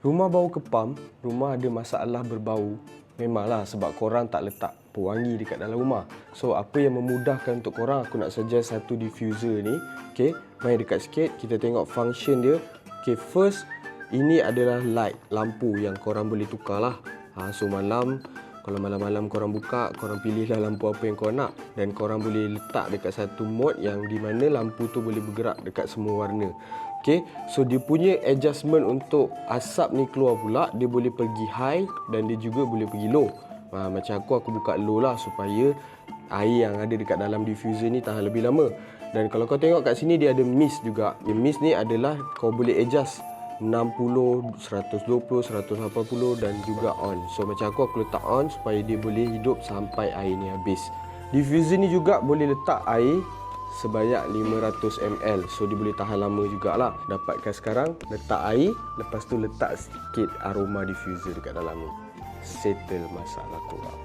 Rumah bau kepam, rumah ada masalah berbau. Memanglah sebab korang tak letak pewangi dekat dalam rumah. So apa yang memudahkan untuk korang aku nak suggest satu diffuser ni. Okay, main dekat sikit kita tengok function dia. Okay, first ini adalah light, lampu yang korang boleh tukar lah. Ha, so malam kalau malam-malam korang buka, korang pilihlah lampu apa yang korang nak dan korang boleh letak dekat satu mode yang di mana lampu tu boleh bergerak dekat semua warna. Okay, so dia punya adjustment untuk asap ni keluar pula, dia boleh pergi high dan dia juga boleh pergi low. Ha, macam aku, aku buka low lah supaya air yang ada dekat dalam diffuser ni tahan lebih lama. Dan kalau kau tengok kat sini dia ada mist juga. Yang mist ni adalah kau boleh adjust 60, 120, 180 dan juga on. So macam aku, aku letak on supaya dia boleh hidup sampai air ni habis. Diffuser ni juga boleh letak air sebanyak 500 ml. So dia boleh tahan lama jugalah. Dapatkan sekarang, letak air, lepas tu letak sikit aroma diffuser dekat dalam ni. Settle masalah korang.